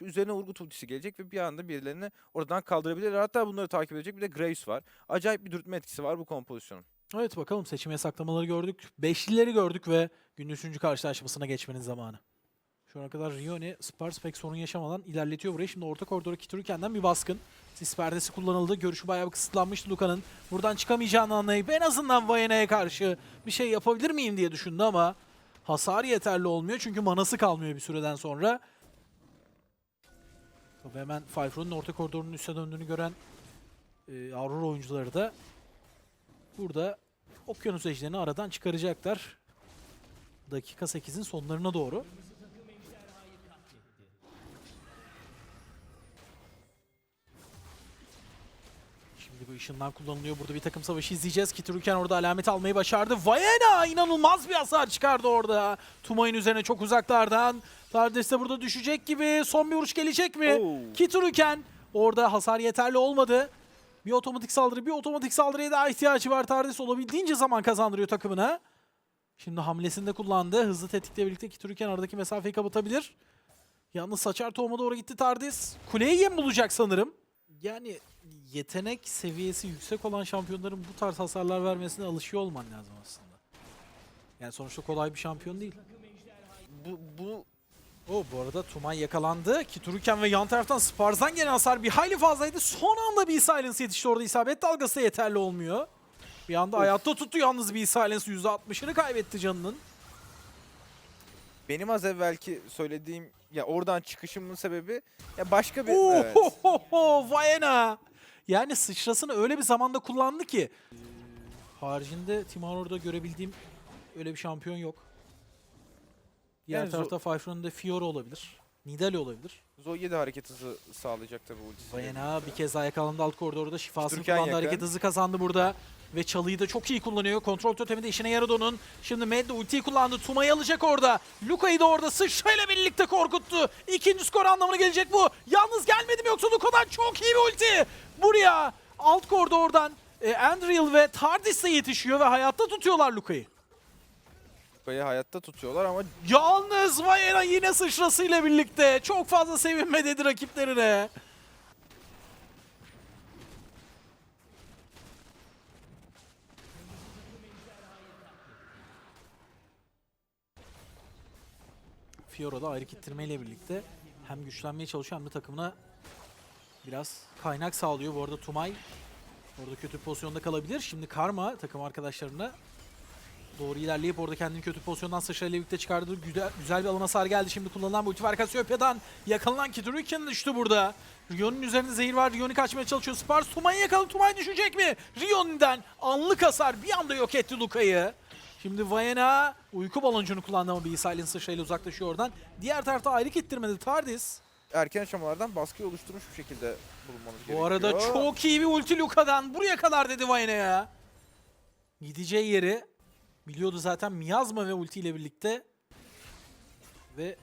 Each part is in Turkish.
Şu üzerine Urgut ultisi gelecek ve bir anda birilerini oradan kaldırabilir. Hatta bunları takip edecek bir de Graves var. Acayip bir dürtme etkisi var bu kompozisyonun. Evet bakalım seçim yasaklamaları gördük. Beşlileri gördük ve günün üçüncü karşılaşmasına geçmenin zamanı. Şu ana kadar Rione, Spars pek sorun yaşamadan ilerletiyor burayı. Şimdi orta koridora Kiturken'den bir baskın. Sis perdesi kullanıldı. Görüşü bayağı bir kısıtlanmıştı Luka'nın. Buradan çıkamayacağını anlayıp en azından Vayena'ya karşı bir şey yapabilir miyim diye düşündü ama hasar yeterli olmuyor. Çünkü manası kalmıyor bir süreden sonra. Tabii hemen Fayfron'un orta koridorunun üste döndüğünü gören e, Aurora oyuncuları da burada Okyanus Ejderini aradan çıkaracaklar. Dakika 8'in sonlarına doğru. Şimdi bu ışınlar kullanılıyor. Burada bir takım savaşı izleyeceğiz. Kituruken orada alamet almayı başardı. Vayena inanılmaz bir hasar çıkardı orada. Tumay'ın üzerine çok uzaklardan. Tardes de burada düşecek gibi. Son bir vuruş gelecek mi? Oo. Kituruken orada hasar yeterli olmadı. Bir otomatik saldırı, bir otomatik saldırıya daha ihtiyacı var. Tardes olabildiğince zaman kazandırıyor takımına. Şimdi hamlesini de kullandı. Hızlı tetikle birlikte Kituruken aradaki mesafeyi kapatabilir. Yalnız Saçar tohuma doğru gitti Tardis. Kuleye yem bulacak sanırım. Yani yetenek seviyesi yüksek olan şampiyonların bu tarz hasarlar vermesine alışıyor olman lazım aslında. Yani sonuçta kolay bir şampiyon değil. Bu, bu O bu arada Tumay yakalandı. Kituruken ve yan taraftan Spars'dan gelen hasar bir hayli fazlaydı. Son anda bir silence yetişti orada. isabet dalgası da yeterli olmuyor. Bir anda Of. hayatta tuttu yalnız bir silence %60'ını kaybetti canının. benim az evvelki söylediğim ya oradan çıkışımın sebebi ya başka bir Oo, evet. ho, ho, ho, Vayena. Yani sıçrasını öyle bir zamanda kullandı ki. Haricinde Timaror'da görebildiğim öyle bir şampiyon yok. Diğer Yani tarafta Fayfron'da Fiora olabilir. Nidali olabilir. Zoe de hareket hızı sağlayacak tabii ultisiyle. Vayena bir kez daha yakalandı alt koridorda. Şifasını Türkan kullandı. yakın. Hareket hızı kazandı burada. Ve çalıyı da çok iyi kullanıyor. Kontrol totemi de işine yaradı onun. Şimdi Mad de ultiyi kullandı. Tuma'yı alacak orada. Luka'yı da orada sıçrayla birlikte korkuttu. İkinci skor anlamına gelecek bu. Yalnız gelmedi mi yoksa Luka'dan çok iyi bir ulti. Buraya alt koridordan e, Andreal ve Tardis de yetişiyor ve hayatta tutuyorlar Luka'yı. Luka'yı hayatta tutuyorlar ama Yalnız Vayena yine sıçrasıyla birlikte çok fazla sevinme dedi rakiplerine. Fiora da ayrı ittirmeyle birlikte hem güçlenmeye çalışıyor hem de takımına biraz kaynak sağlıyor. Bu arada Tumay orada kötü pozisyonda kalabilir. Şimdi Karma takım arkadaşlarına Doğru ilerleyip orada kendini kötü pozisyondan sıçrayla birlikte çıkardığı güzel, güzel bir alan hasar geldi. Şimdi kullanılan bu ulti var Kasyopya'dan. Yakalanan Kituruken düştü burada. Rion'un üzerinde zehir var. Rion'u kaçmaya çalışıyor. Spars Tuma'yı yakaladı. Tumay düşecek mi? Rion'den anlık hasar bir anda yok etti Luka'yı. Şimdi Vayena uyku baloncunu kullandı ama bir Silence sıçrayla uzaklaşıyor oradan. Diğer tarafta ayrık ittirmedi Tardis. erken aşamalardan baskıyı oluşturmuş bir şekilde bulunmanız gerekiyor. Bu arada çok iyi bir ulti Luka'dan. Buraya kadar dedi Vayna'ya. Gideceği yeri biliyordu zaten Miazma ve ulti ile birlikte. Ve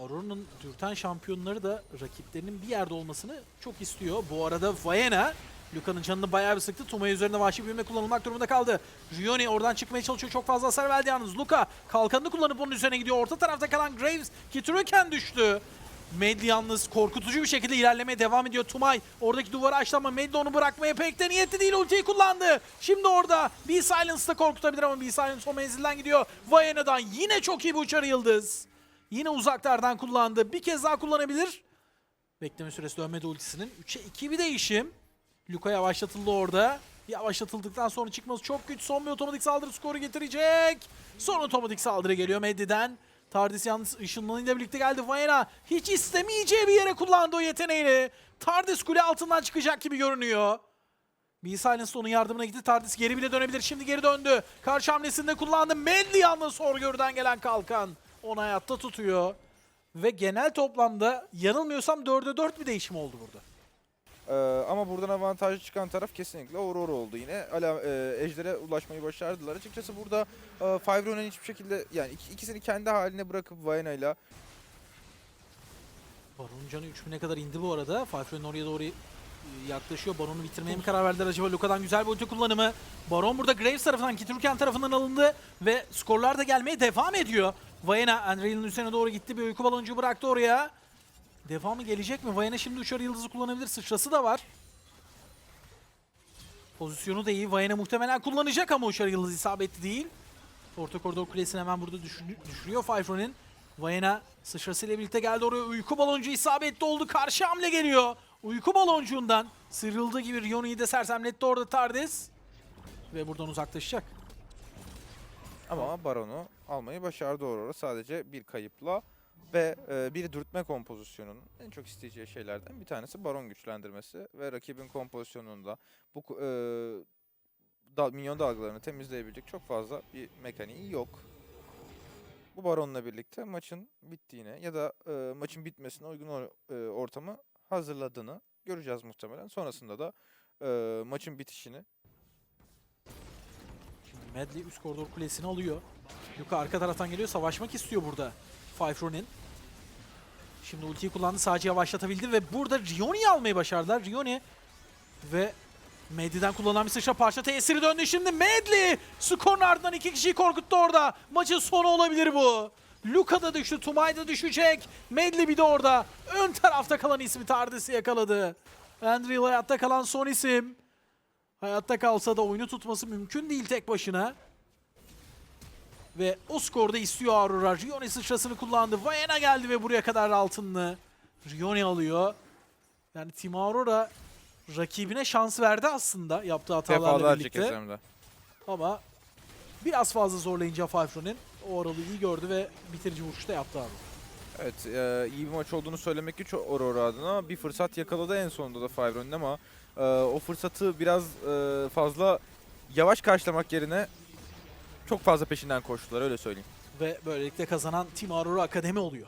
Aurora'nın dürten şampiyonları da rakiplerinin bir yerde olmasını çok istiyor. Bu arada Vayena Luka'nın canını bayağı bir sıktı. Tumay üzerinde vahşi büyüme kullanılmak durumunda kaldı. Rioni oradan çıkmaya çalışıyor. Çok fazla hasar verdi yalnız. Luka kalkanını kullanıp onun üzerine gidiyor. Orta tarafta kalan Graves Kituruken düştü. Medli yalnız korkutucu bir şekilde ilerlemeye devam ediyor. Tumay oradaki duvara açtı ama Medli onu bırakmaya pek de niyetli değil. Ultiyi kullandı. Şimdi orada B Silence da korkutabilir ama B Silence o menzilden gidiyor. Vayena'dan yine çok iyi bir uçarı yıldız. Yine uzaklardan kullandı. Bir kez daha kullanabilir. Bekleme süresi dönmedi ultisinin. 3'e 2 bir değişim. Luka yavaşlatıldı orada. Yavaşlatıldıktan sonra çıkması çok güç. Son bir otomatik saldırı skoru getirecek. Son otomatik saldırı geliyor Medli'den. Tardis yalnız ışınlanıyla birlikte geldi. Vayena hiç istemeyeceği bir yere kullandı o yeteneğini. Tardis kule altından çıkacak gibi görünüyor. B Silence onun yardımına gitti. Tardis geri bile dönebilir. Şimdi geri döndü. Karşı hamlesinde kullandı. Medli yalnız Sorgör'den gelen kalkan. Onu hayatta tutuyor. Ve genel toplamda yanılmıyorsam 4'e 4 bir değişim oldu burada. Ee, ama buradan avantajlı çıkan taraf kesinlikle Aurora oldu yine. Ala, e, Ejder'e ulaşmayı başardılar. Açıkçası burada e, Fivron'un hiçbir şekilde yani ik- ikisini kendi haline bırakıp Vayena'yla Baron'un canı 3000'e kadar indi bu arada. Falfre'nin oraya doğru e, yaklaşıyor. Baron'u bitirmeye mi karar verdiler acaba? Luka'dan güzel bir ulti kullanımı. Baron burada Graves tarafından, Kiturken tarafından alındı ve skorlar da gelmeye devam ediyor. Vayena, Unreal'in üzerine doğru gitti. Bir uyku baloncuğu bıraktı oraya. Devamı gelecek mi? Vayne şimdi uçar yıldızı kullanabilir. Sıçrası da var. Pozisyonu da iyi. Vayne muhtemelen kullanacak ama uçar yıldız isabetli değil. Orta koridor kulesini hemen burada düşür- düşürüyor Fayfron'in. Vayna sıçrasıyla birlikte geldi oraya. Uyku baloncu isabetli oldu. Karşı hamle geliyor. Uyku baloncuğundan sıyrıldığı gibi Rioni'yi de sersemletti orada Tardes. Ve buradan uzaklaşacak. Ama Baron'u almayı başardı Aurora sadece bir kayıpla ve e, bir dürtme kompozisyonunun en çok isteyeceği şeylerden bir tanesi Baron güçlendirmesi ve rakibin kompozisyonunda bu e, da, minyon dalgalarını temizleyebilecek çok fazla bir mekaniği yok. Bu Baron'la birlikte maçın bittiğine ya da e, maçın bitmesine uygun or- e, ortamı hazırladığını göreceğiz muhtemelen. Sonrasında da e, maçın bitişini Şimdi Medley üst koridor kulesini alıyor. Luka arka taraftan geliyor. Savaşmak istiyor burada. Fifron'in. Şimdi ultiyi kullandı. Sadece yavaşlatabildi ve burada Rioni'yi almayı başardılar. Rioni ve Medley'den kullanılan bir sıçra parça tesiri döndü. Şimdi Medley skorun ardından iki kişiyi korkuttu orada. Maçın sonu olabilir bu. Luka da düştü. Tumay da düşecek. Medley bir de orada. Ön tarafta kalan ismi Tardis'i yakaladı. Andrew hayatta kalan son isim. Hayatta kalsa da oyunu tutması mümkün değil tek başına. Ve o skorda istiyor Aurora. Rione sıçrasını kullandı. Vayena geldi ve buraya kadar altınlı. Rione alıyor. Yani Team Aurora rakibine şans verdi aslında yaptığı hatalarla defalarca birlikte. Ama biraz fazla zorlayınca Fifron'in o aralığı iyi gördü ve bitirici vuruşu da yaptı abi. Evet, e, iyi bir maç olduğunu söylemek güç Aurora adına. Bir fırsat yakaladı en sonunda da Fibron'un ama e, o fırsatı biraz e, fazla yavaş karşılamak yerine çok fazla peşinden koştular öyle söyleyeyim. Ve böylelikle kazanan Team Aurora Akademi oluyor.